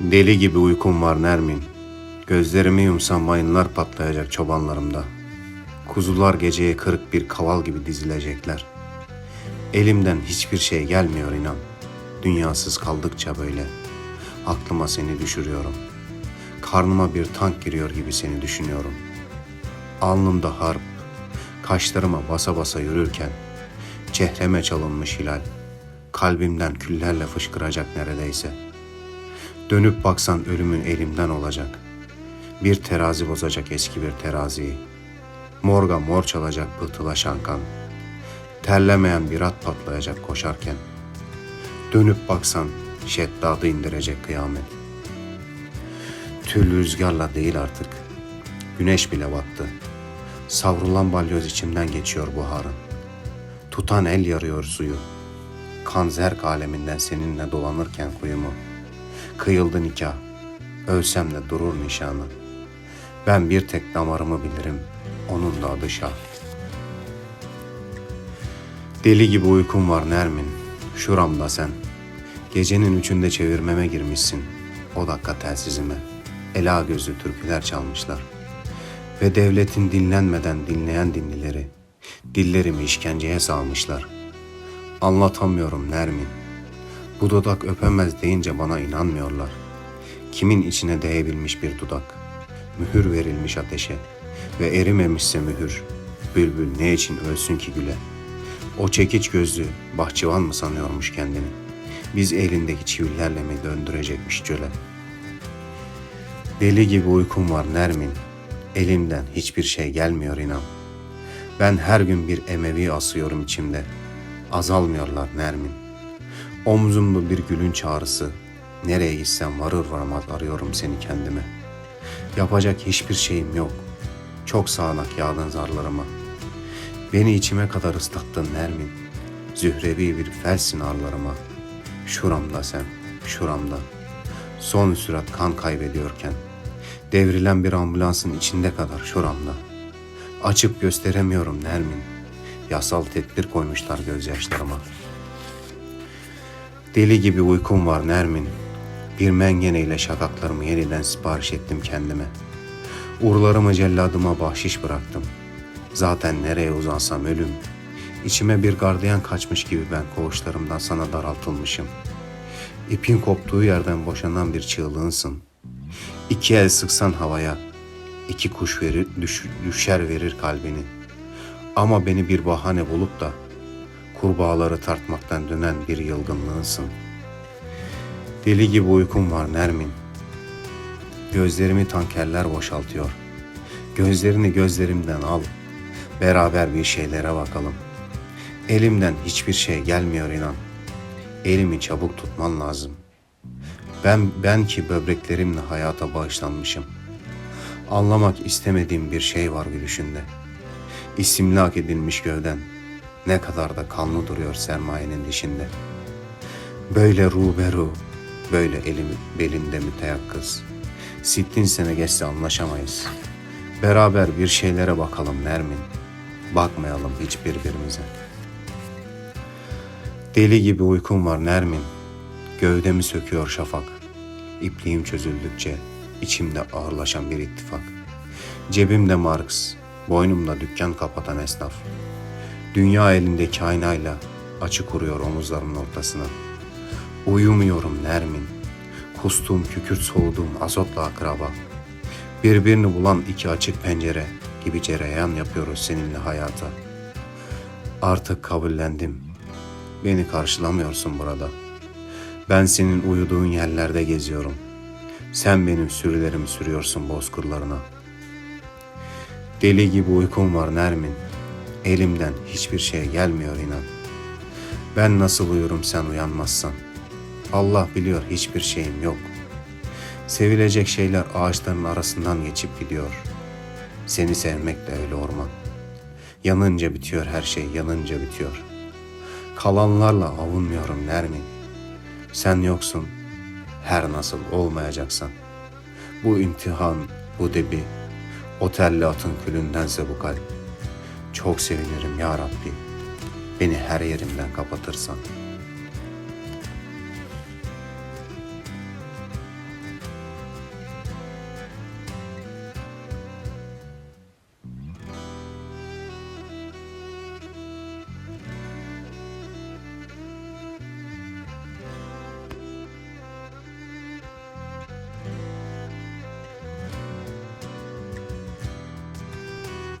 Deli gibi uykum var Nermin. Gözlerimi yumsam mayınlar patlayacak çobanlarımda. Kuzular geceye kırık bir kaval gibi dizilecekler. Elimden hiçbir şey gelmiyor inan. Dünyasız kaldıkça böyle. Aklıma seni düşürüyorum. Karnıma bir tank giriyor gibi seni düşünüyorum. Alnımda harp, kaşlarıma basa basa yürürken, çehreme çalınmış hilal, kalbimden küllerle fışkıracak neredeyse. Dönüp baksan ölümün elimden olacak. Bir terazi bozacak eski bir teraziyi. Morga mor çalacak pıhtılaşan kan. Terlemeyen bir at patlayacak koşarken. Dönüp baksan şeddadı indirecek kıyamet. Tül rüzgarla değil artık. Güneş bile battı. Savrulan balyoz içimden geçiyor buharın. Tutan el yarıyor suyu. Kan zerk aleminden seninle dolanırken kuyumu. Kıyıldı nikah. Ölsem de durur nişanı. Ben bir tek damarımı bilirim. Onun da adı Şah. Deli gibi uykum var Nermin. Şuramda sen. Gecenin üçünde çevirmeme girmişsin. O dakika telsizime. Ela gözü türküler çalmışlar. Ve devletin dinlenmeden dinleyen dinlileri. Dillerimi işkenceye salmışlar. Anlatamıyorum Nermin. Bu dudak öpemez deyince bana inanmıyorlar. Kimin içine değebilmiş bir dudak. Mühür verilmiş ateşe. Ve erimemişse mühür. Bülbül ne için ölsün ki güle. O çekiç gözlü bahçıvan mı sanıyormuş kendini? Biz elindeki çivilerle mi döndürecekmiş çöle? Deli gibi uykum var Nermin. Elimden hiçbir şey gelmiyor inan. Ben her gün bir emevi asıyorum içimde. Azalmıyorlar Nermin. Omzumda bir gülün çağrısı. Nereye gitsem varır varmaz arıyorum seni kendime. Yapacak hiçbir şeyim yok. Çok sağanak yağdın zarlarıma. Beni içime kadar ıslattın Nermin. Zührevi bir felsin arlarıma. Şuramda sen, şuramda. Son sürat kan kaybediyorken. Devrilen bir ambulansın içinde kadar şuramda. Açıp gösteremiyorum Nermin. Yasal tedbir koymuşlar gözyaşlarıma. Deli gibi uykum var Nermin. Bir mengeneyle şakaklarımı yeniden sipariş ettim kendime. Urlarımı celladıma bahşiş bıraktım. Zaten nereye uzansam ölüm. İçime bir gardiyan kaçmış gibi ben koğuşlarımdan sana daraltılmışım. İpin koptuğu yerden boşanan bir çığlığınsın. İki el sıksan havaya, iki kuş verir, düş- düşer verir kalbini. Ama beni bir bahane bulup da kurbağaları tartmaktan dönen bir yılgınlığınsın. Deli gibi uykum var Nermin. Gözlerimi tankerler boşaltıyor. Gözlerini gözlerimden al. Beraber bir şeylere bakalım. Elimden hiçbir şey gelmiyor inan. Elimi çabuk tutman lazım. Ben ben ki böbreklerimle hayata bağışlanmışım. Anlamak istemediğim bir şey var gülüşünde. İstimlak edilmiş gövden. Ne kadar da kanlı duruyor sermayenin dişinde. Böyle ruberu, böyle elim belinde müteyakkız. Sittin sene geçse anlaşamayız. Beraber bir şeylere bakalım Nermin. Bakmayalım hiç birbirimize. Deli gibi uykum var Nermin. Gövdemi söküyor şafak. İpliğim çözüldükçe içimde ağırlaşan bir ittifak. Cebimde Marx, boynumda dükkan kapatan esnaf. Dünya elindeki aynayla açı kuruyor omuzlarımın ortasına. Uyumuyorum Nermin. Kustum, kükürt soğudum azotla akraba. Birbirini bulan iki açık pencere gibi cereyan yapıyoruz seninle hayata. Artık kabullendim. Beni karşılamıyorsun burada. Ben senin uyuduğun yerlerde geziyorum. Sen benim sürülerimi sürüyorsun bozkırlarına. Deli gibi uykum var Nermin. Elimden hiçbir şey gelmiyor inan. Ben nasıl uyurum sen uyanmazsan. Allah biliyor hiçbir şeyim yok. Sevilecek şeyler ağaçların arasından geçip gidiyor. Seni sevmek de öyle orman. Yanınca bitiyor her şey, yanınca bitiyor. Kalanlarla avunmuyorum Nermin. Sen yoksun, her nasıl olmayacaksan. Bu imtihan, bu debi, o telli atın külündense bu kalp. Çok sevinirim ya Rabbi. Beni her yerimden kapatırsan.''